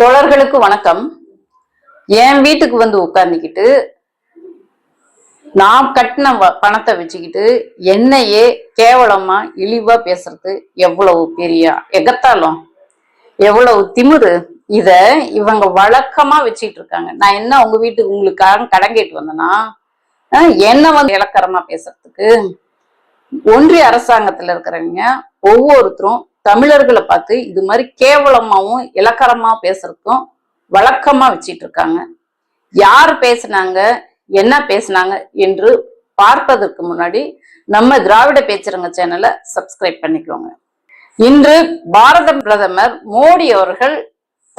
தோழர்களுக்கு வணக்கம். என் வீட்டுக்கு வந்து உட்கார்ந்துக்கிட்டு நான் கட்டின வ- பணத்தை வச்சுக்கிட்டு என்னையே கேவலமா இழிவா பேசுறது எவ்வளவு பெரிய எகத்தாலும் எவ்வளவு திமிரு? இத இவங்க வழக்கமா வச்சுக்கிட்டு இருக்காங்க நான் என்ன உங்க வீட்டுக்கு உங்களுக்காக கடன் கேட்டு வந்தேன்னா என்ன வந்து இலக்கரமா பேசுறதுக்கு? ஒன்றிய அரசாங்கத்துல இருக்கிறவங்க ஒவ்வொருத்தரும் தமிழர்களை பார்த்து இது மாதிரி கேவலமாவும் இலக்கரமாக பேசுறதுக்கும் வழக்கமாக வச்சிட்டு இருக்காங்க. யார் பேசுனாங்க என்ன பேசுனாங்க என்று பார்ப்பதற்கு முன்னாடி நம்ம திராவிட பேச்சுரங்க சேனலை சப்ஸ்கிரைப் பண்ணிக்கோங்க. இன்று பாரத பிரதமர் மோடி அவர்கள்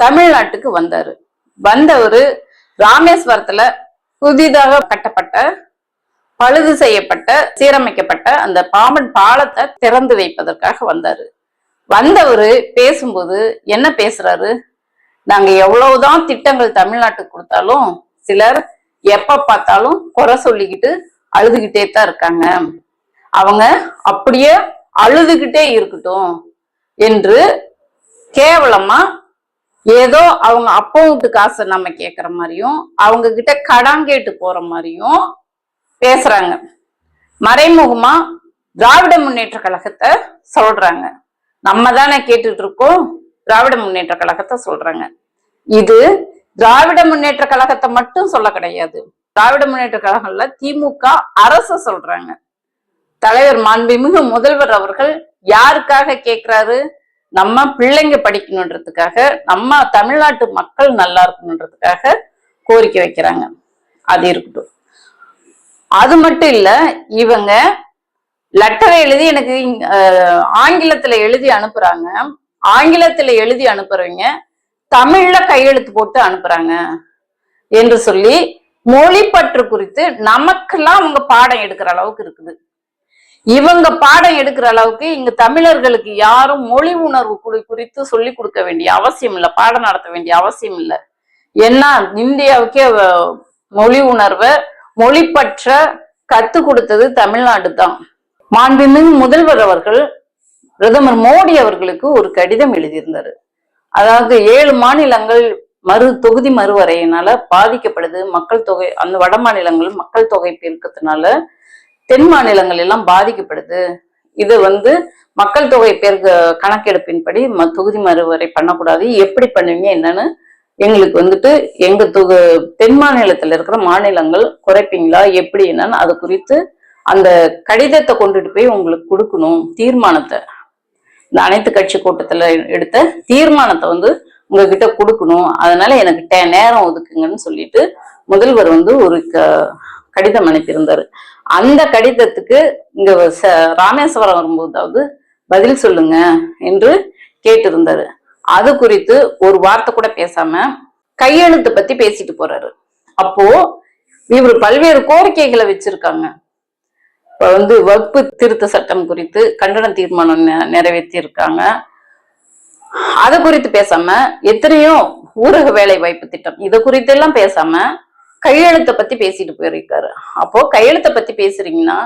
தமிழ்நாட்டுக்கு வந்தாரு. வந்தவர் ராமேஸ்வரத்துல புதிதாக கட்டப்பட்ட பழுது செய்யப்பட்ட சீரமைக்கப்பட்ட அந்த பாம்பன் பாலத்தை திறந்து வைப்பதற்காக வந்தாரு. வந்தவர் பேசும்போது என்ன பேசுறாரு? நாங்க எவ்வளவுதான் திட்டங்கள் தமிழ்நாட்டுக்கு கொடுத்தாலும் சிலர் எப்ப பார்த்தாலும் குறை சொல்லிக்கிட்டு அழுதுகிட்டே தான் இருக்காங்க. அவங்க அப்படியே அழுதுகிட்டே இருக்கட்டும் என்று கேவலமா ஏதோ அவங்க அப்பா காசை நம்ம கேட்குற மாதிரியும் அவங்க கிட்ட கடன் கேட்டு போற மாதிரியும் பேசுறாங்க. மறைமுகமா திராவிட முன்னேற்ற கழகத்தை சொல்றாங்க. நம்ம தானே கேட்டுட்டு இருக்கோம் திராவிட முன்னேற்ற கழகத்தை சொல்றாங்க. இது திராவிட முன்னேற்ற கழகத்தை மட்டும் சொல்ல கிடையாது. திராவிட முன்னேற்ற கழகம்ல திமுக அரச சொல்றாங்க. தலைவர் மாண்புமிகு முதல்வர் அவர்கள் யாருக்காக கேக்குறாரு? நம்ம பிள்ளைங்க படிக்கணுன்றதுக்காக நம்ம தமிழ்நாட்டு மக்கள் நல்லா இருக்கணுன்றதுக்காக கோரிக்கை வைக்கிறாங்க. அது இருக்கட்டும். அது மட்டும் இல்ல இவங்க லெட்டரை எழுதி எனக்கு ஆங்கிலத்துல எழுதி அனுப்புறாங்க. ஆங்கிலத்துல எழுதி அனுப்புறவங்க தமிழ்ல கையெழுத்து போட்டு அனுப்புறாங்க என்று சொல்லி மொழிப்பற்று குறித்து நமக்கெல்லாம் அவங்க பாடம் எடுக்கிற அளவுக்கு இருக்குது. இவங்க பாடம் எடுக்கிற அளவுக்கு இங்க தமிழர்களுக்கு யாரும் மொழி உணர்வு குறி- குறித்து சொல்லி கொடுக்க வேண்டிய அவசியம் இல்லை பாடம் நடத்த வேண்டிய அவசியம் இல்லை. ஏன்னா இந்தியாவுக்கே வ- மொழி உணர்வை மொழிப்பற்ற கத்து கொடுத்தது தமிழ்நாடு தான். மாண்புமிகு முதல்வர் அவர்கள் பிரதமர் மோடி அவர்களுக்கு ஒரு கடிதம் எழுதியிருந்தாரு. அதாவது ஏழு மாநிலங்கள் மறு தொகுதி மறுவரையினால பாதிக்கப்படுது. மக்கள் தொகை அந்த வட மாநிலங்கள் மக்கள் தொகை பெருக்கத்தினால தென் மாநிலங்கள் எல்லாம் பாதிக்கப்படுது. இது வந்து மக்கள் தொகை பெருக்க கணக்கெடுப்பின்படி ம- தொகுதி மறுவரை பண்ணக்கூடாது. எப்படி பண்ணுவீங்க என்னன்னு எங்களுக்கு வந்துட்டு எங்க தொகு தென் மாநிலத்தில் இருக்கிற மாநிலங்கள் குறைப்பீங்களா எப்படி என்னன்னு அது குறித்து அந்த கடிதத்தை கொண்டுட்டு போய் உங்களுக்கு கொடுக்கணும் தீர்மானத்தை. இந்த அனைத்து கட்சி கூட்டத்துல எடுத்த தீர்மானத்தை வந்து உங்ககிட்ட கொடுக்கணும். அதனால எனக்கு டே- நேரம் ஒதுக்குங்கன்னு சொல்லிட்டு முதல்வர் வந்து ஒரு க- கடிதம் அனுப்பியிருந்தாரு. அந்த கடிதத்துக்கு இங்க ராமேஸ்வரம் வரும்போதாவது பதில் சொல்லுங்க என்று கேட்டிருந்தாரு. அது குறித்து ஒரு வார்த்தை கூட பேசாம கையெழுத்து பத்தி பேசிட்டு போறாரு. அப்போ இவர் பல்வேறு கோரிக்கைகளை வச்சிருக்காங்க. வந்து வகுப்பு திருத்த சட்டம் குறித்து கண்டன தீர்மானம் நெ- நிறைவேற்றி இருக்காங்க குறித்து பேசாம எத்தனையோ ஊரக வேலை வாய்ப்பு திட்டம் இதை குறித்தெல்லாம் பேசாம கையெழுத்தை பத்தி பேசிட்டு போயிருக்காரு. அப்போ கையெழுத்தை பத்தி பேசுறீங்கன்னா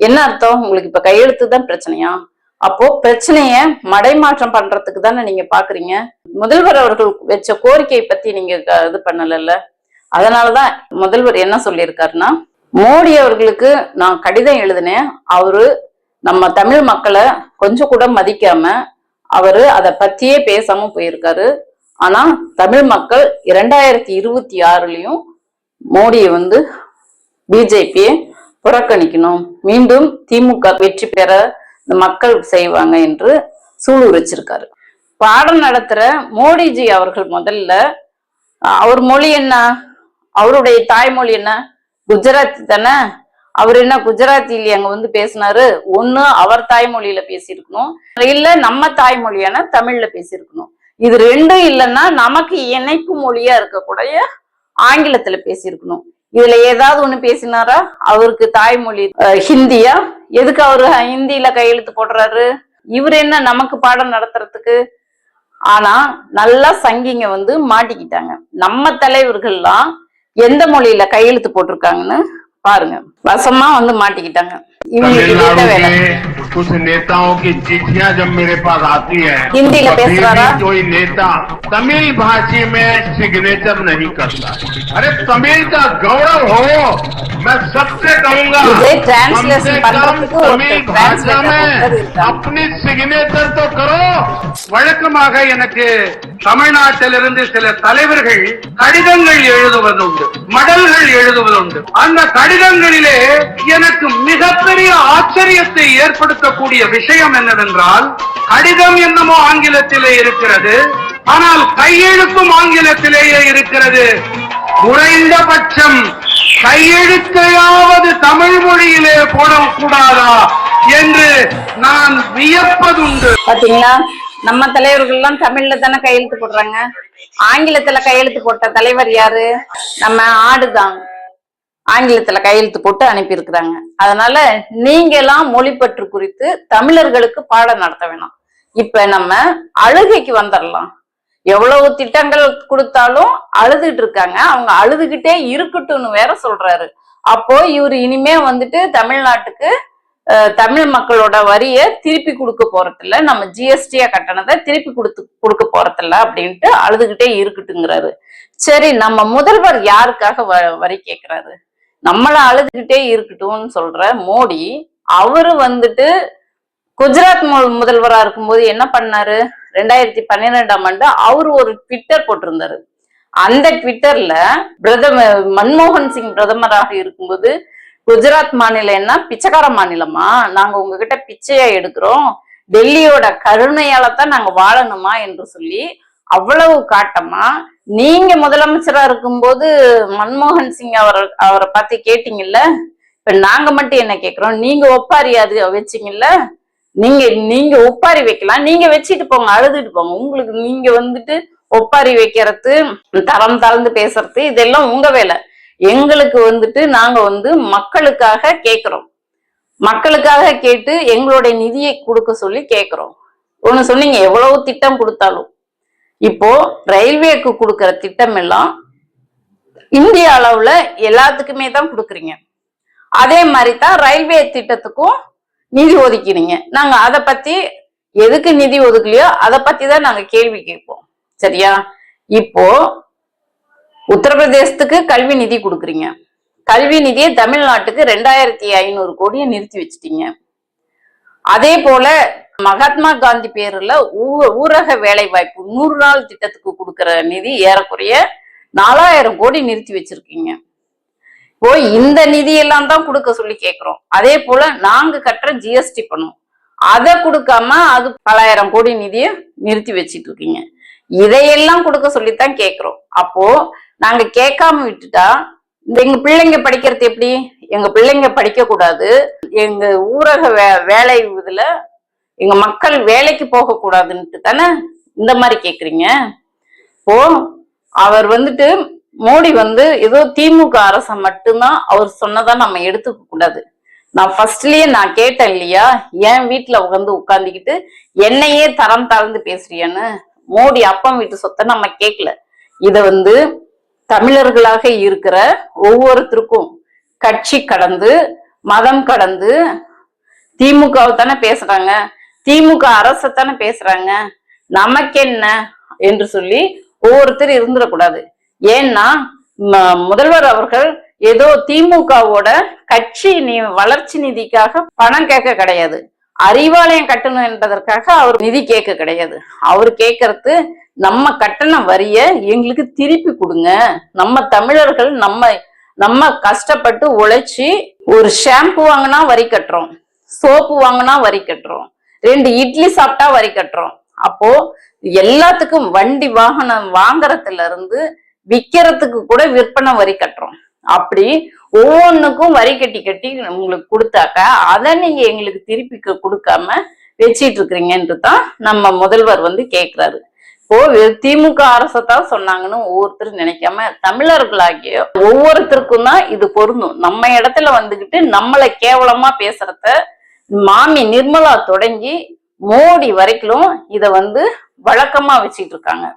என்ன அர்த்தம்? உங்களுக்கு இப்ப கையெழுத்து தான் பிரச்சனையா? அப்போ பிரச்சனைய மடைமாற்றம் பண்றதுக்கு தானே நீங்க பாக்குறீங்க? முதல்வர் அவர்கள் வச்ச கோரிக்கையை பத்தி நீங்க இது பண்ணல அதனாலதான் முதல்வர் என்ன சொல்லியிருக்காருன்னா மோடி அவர்களுக்கு நான் கடிதம் எழுதினேன். அவரு நம்ம தமிழ் மக்களை கொஞ்சம் கூட மதிக்காம அவரு அதை பத்தியே பேசாம போயிருக்காரு. ஆனா தமிழ் மக்கள் இரண்டாயிரத்தி இருபத்தி ஆறுலயும் மோடியை வந்து பிஜேபியை புறக்கணிக்கணும். மீண்டும் திமுக வெற்றி பெற இந்த மக்கள் செய்வாங்க என்று சூளுரைச்சிருக்காரு. பாடம் நடத்துற மோடிஜி அவர்கள் முதல்ல அவர் மொழி என்ன? அவருடைய தாய்மொழி என்ன? குஜராத்தி தானே? அவர் என்ன குஜராத்தில அங்க வந்து பேசினாரு? ஒண்ணு அவர் தாய்மொழியில பேசியிருக்கணும். இல்ல நம்ம தாய்மொழியான தமிழ்ல பேசியிருக்கணும். இது ரெண்டும் இல்லைன்னா நமக்கு இணைப்பு மொழியா இருக்கக்கூடிய ஆங்கிலத்துல பேசியிருக்கணும். இதுல ஏதாவது ஒண்ணு பேசினாரா? அவருக்கு தாய்மொழி ஹிந்தியா? எதுக்கு அவரு ஹிந்தியில கையெழுத்து போடுறாரு? இவர் என்ன நமக்கு பாடம் நடத்துறதுக்கு? ஆனா நல்லா சங்கிங்க வந்து மாட்டிக்கிட்டாங்க. நம்ம தலைவர்கள்லாம் எந்த மொழியில கையெழுத்து போட்டிருக்காங்கன்னு பாருங்க. வசமா வந்து மாட்டிக்கிட்டாங்க. இவங்களுக்கு வேலை कुछ नेताओं की चिट्ठियां जब मेरे पास आती है हिंदी का कभी पेश रहा? भी कोई नेता तमिल भाषी में सिग्नेचर नहीं करता अरे तमिल का गौरव हो मैं सबसे कहूंगा इसे कम translation से பண்றதுக்கு कम ஒரு तमिल translator भाषा में ஒருத்தர் இருக்காங்க. अपनी सिग्नेचर तो करो வழக்கமாக எனக்கு தமிழ்நாட்டிலிருந்து சில தலைவர்கள் கடிதங்கள் எழுதுவதுண்டு மடல்கள் எழுதுவதுண்டு அந்த கடிதங்களிலே எனக்கு மிகப்பெரிய ஆச்சரியத்தை ஏற்படுத்தக்கூடிய விஷயம் என்னவென்றால் கடிதம் என்னமோ ஆங்கிலத்திலே இருக்கிறது ஆனால் கையெழுத்தும் ஆங்கிலத்திலேயே இருக்கிறது. குறைந்தபட்சம் கையெழுத்தையாவது தமிழ் மொழியிலே போடக்கூடாதா என்று நான் வியப்பதுண்டு. பாத்தீங்களா? நம்ம தலைவர்கள் எல்லாம் தமிழ்ல தானே கையெழுத்து போடுறாங்க? ஆங்கிலத்துல கையெழுத்து போட்ட தலைவர் யாரு? நம்ம ஆடுதான். ஆங்கிலத்துல கையெழுத்து போட்டு அனுப்பியிருக்கிறாங்க. அதனால நீங்க எல்லாம் மொழிப்பற்று குறித்து தமிழர்களுக்கு பாடம் நடத்த வேணாம். இப்ப நம்ம அழுகைக்கு வந்துடலாம் எவ்வளவு திட்டங்கள் கொடுத்தாலும் அழுதுகிட்டு இருக்காங்க. அவங்க அழுதுகிட்டே இருக்கட்டும்னு வேற சொல்றாரு. அப்போ இவர் இனிமே வந்துட்டு தமிழ்நாட்டுக்கு தமிழ் மக்களோட வரிய திருப்பி கொடுக்க போறதில்ல. நம்ம ஜிஎஸ்டியா கட்டணத்தை திருப்பி கொடுத்து கொடுக்க போறதில்ல அப்படின்ட்டு அழுதுகிட்டே இருக்கட்டுங்கிறாரு. சரி நம்ம முதல்வர் யாருக்காக வ- வரி கேட்கிறாரு நம்மளை அழுதுகிட்டே இருக்கட்டும்னு சொல்ற மோடி அவரு வந்துட்டு குஜராத் முதல்வரா இருக்கும்போது என்ன பண்ணாரு? ரெண்டாயிரத்தி பன்னிரெண்டாம் ஆண்டு அவர் ஒரு ட்விட்டர் போட்டிருந்தாரு. அந்த ட்விட்டர்ல பிரதமர் மன்மோகன் சிங் பிரதமராக இருக்கும்போது குஜராத் மாநிலம் என்ன? பிச்சைக்கார மாநிலமா? நாங்க உங்ககிட்ட பிச்சையா எடுக்கிறோம். டெல்லியோட கருணையால தான் நாங்க வாழணுமா? என்று சொல்லி அவ்வளவு காட்டமா நீங்க முதலமைச்சரா இருக்கும்போது மன்மோகன் சிங் அவர் அவரை பார்த்து கேட்டீங்கல்ல? இப்ப நாங்க மட்டும் என்ன கேக்குறோம்? நீங்க ஒப்பாரி அது வச்சீங்கல்ல? நீங்க நீங்க ஒப்பாரி வைக்கலாம். நீங்க வச்சுட்டு போங்க அழுதுட்டு போங்க. உங்களுக்கு நீங்க வந்துட்டு ஒப்பாரி வைக்கிறது தரம் தளர்ந்து பேசுறது இதெல்லாம் உங்க வேலை. எங்களுக்கு வந்துட்டு நாங்க வந்து மக்களுக்காக கேட்கிறோம் மக்களுக்காக கேட்டு எங்களுடைய நிதியை கொடுக்க சொல்லி கேட்கிறோம் ஒண்ணு சொன்னீங்க எவ்வளவு திட்டம் கொடுத்தாலும். இப்போ ரயில்வேக்கு கொடுக்குற திட்டம் எல்லாம் இந்திய அளவுல எல்லாத்துக்குமே தான் கொடுக்குறீங்க. அதே மாதிரி தான் ரயில்வே திட்டத்துக்கும் நிதி ஒதுக்கினீங்க. நாங்க அதை பத்தி எதுக்கு நிதி ஒதுக்கலையோ அதை பத்தி தான் நாங்க கேள்வி கேட்போம். சரியா? இப்போ உத்தரப்பிரதேசத்துக்கு கல்வி நிதி கொடுக்குறீங்க. கல்வி நிதியை தமிழ்நாட்டுக்கு ரெண்டாயிரத்தி ஐநூறு கோடியை நிறுத்தி வச்சிட்டீங்க. அதே போல மகாத்மா காந்தி பேர்ல ஊ- ஊரக வேலை வாய்ப்பு நூறு நாள் திட்டத்துக்கு கொடுக்கற நிதி ஏறக்குறைய நாலாயிரம் கோடி நிறுத்தி வச்சிருக்கீங்க. இப்போ இந்த நிதியெல்லாம் தான் கொடுக்க சொல்லி கேட்கிறோம் அதே போல நாங்க கட்டுற ஜிஎஸ்டி பணம் அதை கொடுக்காம அது பலாயிரம் கோடி நிதியை நிறுத்தி வச்சிட்டு இருக்கீங்க. இதையெல்லாம் கொடுக்க சொல்லித்தான் கேட்கிறோம் அப்போ நாங்க கேட்காம விட்டுட்டா இந்த எங்க பிள்ளைங்க படிக்கிறது எப்படி? எங்க பிள்ளைங்க படிக்க கூடாது எங்க ஊரக வே வேலை இதுல எங்க மக்கள் வேலைக்கு போக கூடாதுன்ட்டு தானே இந்த மாதிரி கேக்குறீங்க? இப்போ அவர் வந்துட்டு மோடி வந்து ஏதோ திமுக அரசை மட்டும்தான் அவர் சொன்னதா நம்ம எடுத்துக்க கூடாது. நான் ஃபர்ஸ்ட்லயே நான் கேட்டேன் இல்லையா? என் வீட்டுல உட்காந்து உட்காந்துக்கிட்டு என்னையே தரம் தாழ்ந்து பேசுறியான்னு? மோடி அப்பம் வீட்டு சொத்தை நம்ம கேட்கல இத வந்து தமிழர்களாக இருக்கிற ஒவ்வொருத்தருக்கும் கட்சி கடந்து மதம் கடந்து திமுகவை தானே பேசுறாங்க. திமுக அரசை தானே பேசுறாங்க. நமக்கென்ன? என்று சொல்லி ஒவ்வொருத்தர் இருந்துடக்கூடாது. ஏன்னா முதல்வர் அவர்கள் ஏதோ திமுகவோட கட்சி நி வளர்ச்சி நிதிக்காக பணம் கேட்க கிடையாது. அறிவாலயம் கட்டணும் என்பதற்காக அவர் நிதி கேட்க கிடையாது. அவர் கேட்கறது நம்ம கட்டண வரிய எங்களுக்கு திருப்பி கொடுங்க. நம்ம தமிழர்கள் நம்ம நம்ம கஷ்டப்பட்டு உழைச்சி ஒரு ஷாம்பு வாங்கினா வரி கட்டுறோம். சோப்பு வாங்கினா வரி கட்டுறோம். ரெண்டு இட்லி சாப்பிட்டா வரி கட்டுறோம். அப்போ எல்லாத்துக்கும் வண்டி வாகனம் வாங்குறதுல இருந்து விற்கிறதுக்கு கூட விற்பனை வரி கட்டுறோம். அப்படி ஒவ்வொன்றுக்கும் வரி கட்டி கட்டி உங்களுக்கு கொடுத்தாக்கா அதை நீங்க எங்களுக்கு திருப்பி கொடுக்காம வச்சிட்டு இருக்கிறீங்கன்ட்டு தான் நம்ம முதல்வர் வந்து கேட்கிறாரு இப்போ திமுக அரசை தான் சொன்னாங்கன்னு ஒவ்வொருத்தரும் நினைக்காம தமிழர்களாகிய ஒவ்வொருத்தருக்கும் தான் இது பொருந்தும். நம்ம இடத்துல வந்துகிட்டு நம்மளை கேவலமா பேசுறத மாமி நிர்மலா தொடங்கி மோடி வரைக்கும் இத வந்து வழக்கமா வச்சுட்டு இருக்காங்க.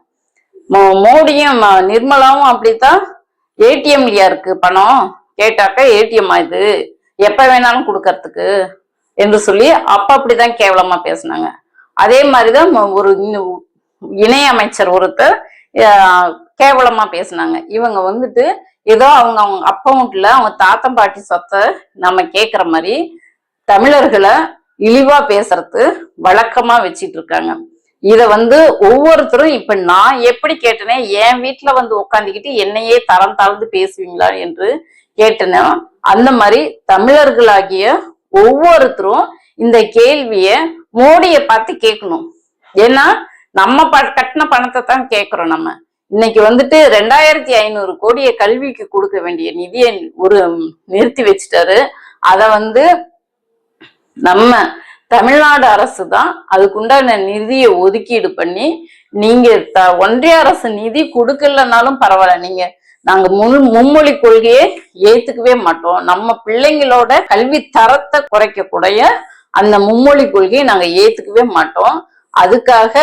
மோ- மோடியும் நிர்மலாவும் அப்படித்தான் ஏடிஎம்லயா இருக்கு பணம். கேட்டாக்கா ஏடிஎம் இது? எப்ப வேணாலும் கொடுக்கறதுக்கு என்று சொல்லி அப்ப அப்படிதான் கேவலமா பேசினாங்க. அதே மாதிரிதான் ஒரு இணையமைச்சர் இணை அமைச்சர் ஒருத்தர் கேவலமா பேசினாங்க. இவங்க வந்துட்டு ஏதோ அவங்க அவங்க அப்பா அவங்க தாத்தம் பாட்டி சொத்தை நம்ம கேக்குற மாதிரி தமிழர்களை இழிவா பேசுறது வழக்கமா வச்சிட்டு இருக்காங்க இத வந்து ஒவ்வொருத்தரும் இப்ப நான் எப்படி கேட்டேனே என் வீட்டுல வந்து உட்காந்துக்கிட்டு என்னையே தரம் தாழ்ந்து பேசுவீங்களா என்று கேட்டனோ அந்த மாதிரி தமிழர்களாகிய ஒவ்வொருத்தரும் இந்த கேள்விய மோடியை பார்த்து கேட்கணும். ஏன்னா நம்ம ப கட்டின பணத்தை தான் கேட்கிறோம் நம்ம. இன்னைக்கு வந்துட்டு ரெண்டாயிரத்தி ஐநூறு கோடியை கல்விக்கு கொடுக்க வேண்டிய நிதியை ஒரு நிறுத்தி வச்சுட்டாரு. அத வந்து நம்ம தமிழ்நாடு அரசு தான் அதுக்குண்டான நிதியை ஒதுக்கீடு பண்ணி நீங்க த- ஒன்றிய அரசு நிதி கொடுக்கலனாலும் பரவாயில்ல. நீங்க நாங்க முழு மும்மொழி கொள்கையை ஏத்துக்கவே மாட்டோம். நம்ம பிள்ளைங்களோட கல்வி தரத்தை குறைக்கக்கூடிய அந்த மும்மொழி கொள்கையை நாங்க ஏத்துக்கவே மாட்டோம். அதுக்காக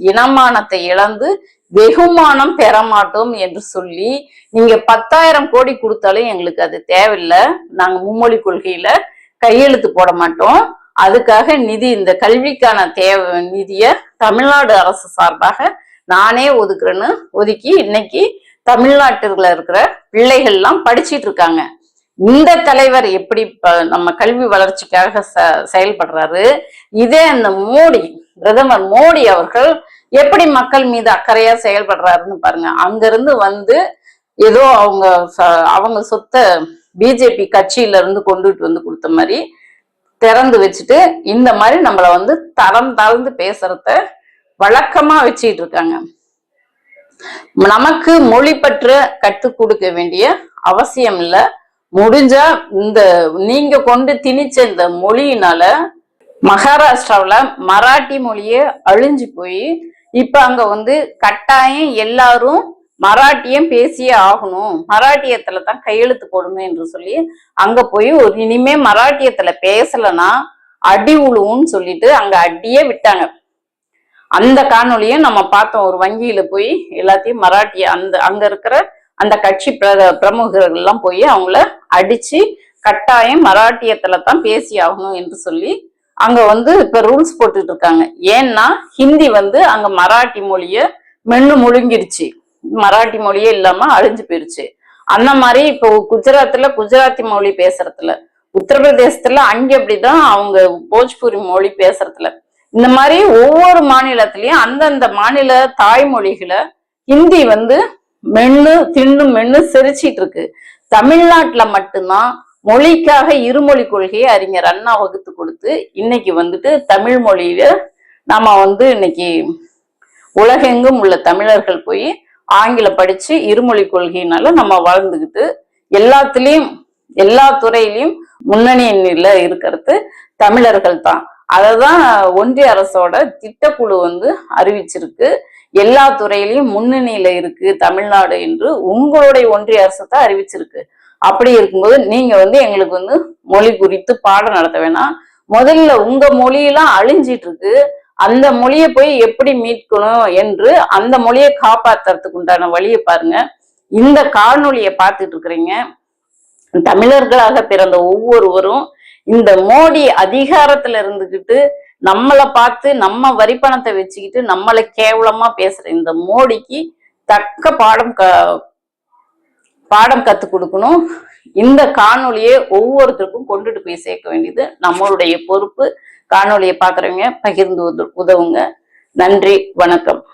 இனமானத்தை இழந்து வெகுமானம் பெற மாட்டோம் என்று சொல்லி நீங்க பத்தாயிரம் கோடி கொடுத்தாலும் எங்களுக்கு அது தேவையில்லை. நாங்க மும்மொழி கொள்கையில கையெழுத்து போட மாட்டோம். அதுக்காக நிதி இந்த கல்விக்கான தேவை நிதியை தமிழ்நாடு அரசு சார்பாக நானே ஒதுக்குறேன்னு ஒதுக்கி இன்னைக்கு தமிழ்நாட்டுல இருக்கிற பிள்ளைகள்லாம் படிச்சிட்டு இருக்காங்க. இந்த தலைவர் எப்படி ப- நம்ம கல்வி வளர்ச்சிக்காக செயல்படுறாரு? இதே அந்த மோடி பிரதமர் மோடி அவர்கள் எப்படி மக்கள் மீது அக்கறையா செயல்படுறாருன்னு பாருங்க. அங்கிருந்து வந்து ஏதோ அவங்க ச- அவங்க சொத்தை பிஜேபி கட்சியில இருந்து கொண்டுட்டு வந்து கொடுத்த மாதிரி திறந்து வச்சுட்டு இந்த மாதிரி நம்மள வந்து தரம் தாழ்ந்து பேசுறத வழக்கமா வச்சுட்டு இருக்காங்க. நமக்கு மொழி பற்ற கற்றுக் கொடுக்க வேண்டிய அவசியம் இல்ல. முடிஞ்சா இந்த நீங்க கொண்டு திணிச்ச இந்த மொழியினால மகாராஷ்டிராவுல மராட்டி மொழியே அழிஞ்சு போய் இப்ப அங்க வந்து கட்டாயம் எல்லாரும் மராட்டியம் பேசியே ஆகணும். மராட்டியத்துல தான் கையெழுத்து போடணும் என்று சொல்லி அங்க போய் ஒரு இனிமே மராட்டியத்துல பேசலன்னா அடி உழுவுன்னு சொல்லிட்டு அங்க அடியே விட்டாங்க. அந்த காணொளியும் நம்ம பார்த்தோம். ஒரு வங்கியில போய் எல்லாத்தையும் மராட்டிய அந்த அங்க இருக்கிற அந்த கட்சி பிர- பிரமுகர்கள் எல்லாம் போய் அவங்கள அடிச்சு கட்டாயம் மராட்டியத்துல தான் பேசி ஆகணும் என்று சொல்லி அங்க வந்து இப்ப ரூல்ஸ் போட்டுட்டு இருக்காங்க. ஏன்னா ஹிந்தி வந்து அங்க மராட்டி மொழிய மென்னு முழுங்கிருச்சு மராட்டி மொழியே இல்லாம அழிஞ்சு போயிருச்சு. அந்த மாதிரி இப்போ குஜராத்ல குஜராத்தி மொழி பேசுறதுல உத்தரப்பிரதேசத்துல அங்க அப்படிதான் அவங்க போஜ்பூரி மொழி பேசுறதுல. இந்த மாதிரி ஒவ்வொரு மாநிலத்திலயும் அந்தந்த மாநில தாய்மொழிகளை ஹிந்தி வந்து மென்னு தின்னு மென்னு சிரிச்சிட்டு இருக்கு. தமிழ்நாட்டுல மட்டும்தான் மொழிக்காக இருமொழி கொள்கையை அறிஞர் அண்ணா வகுத்து கொடுத்து இன்னைக்கு வந்துட்டு தமிழ் மொழியில நாம வந்து இன்னைக்கு உலகெங்கும் உள்ள தமிழர்கள் போய் ஆங்கிலம் படிச்சு இருமொழி கொள்கையினால நம்ம வளர்ந்துக்கிட்டு எல்லாத்துலேயும் எல்லா துறையிலையும் முன்னணியில இருக்கிறது தமிழர்கள் தான். அததான் ஒன்றிய அரசோட திட்டக்குழு வந்து அறிவிச்சிருக்கு. எல்லா துறையிலையும் முன்னணியில இருக்கு தமிழ்நாடு என்று உங்களுடைய ஒன்றிய அரசு தான் அறிவிச்சிருக்கு. அப்படி இருக்கும்போது நீங்க வந்து எங்களுக்கு வந்து மொழி குறித்து பாடம் நடத்த வேணாம். முதல்ல உங்க மொழியெல்லாம் அழிஞ்சிட்டு இருக்கு. அந்த மொழியை போய் எப்படி மீட்கணும் என்று அந்த மொழியை காப்பாத்துறதுக்கு உண்டான வழியை பாருங்க. இந்த காணொலியை பார்த்துட்டு இருக்கிறீங்க. தமிழர்களாக பிறந்த ஒவ்வொருவரும் இந்த மோடி அதிகாரத்துல இருந்துகிட்டு நம்மளை பார்த்து நம்ம வரி பணத்தை வச்சுக்கிட்டு நம்மளை கேவலமா பேசுற இந்த மோடிக்கு தக்க பாடம் க பாடம் கத்து கொடுக்கணும். இந்த காணொலியை ஒவ்வொருத்தருக்கும் கொண்டுட்டு போய் சேர்க்க வேண்டியது நம்மளுடைய பொறுப்பு. காணொளியை பார்க்குறவங்க பகிர்ந்து உதவுங்க. நன்றி வணக்கம்.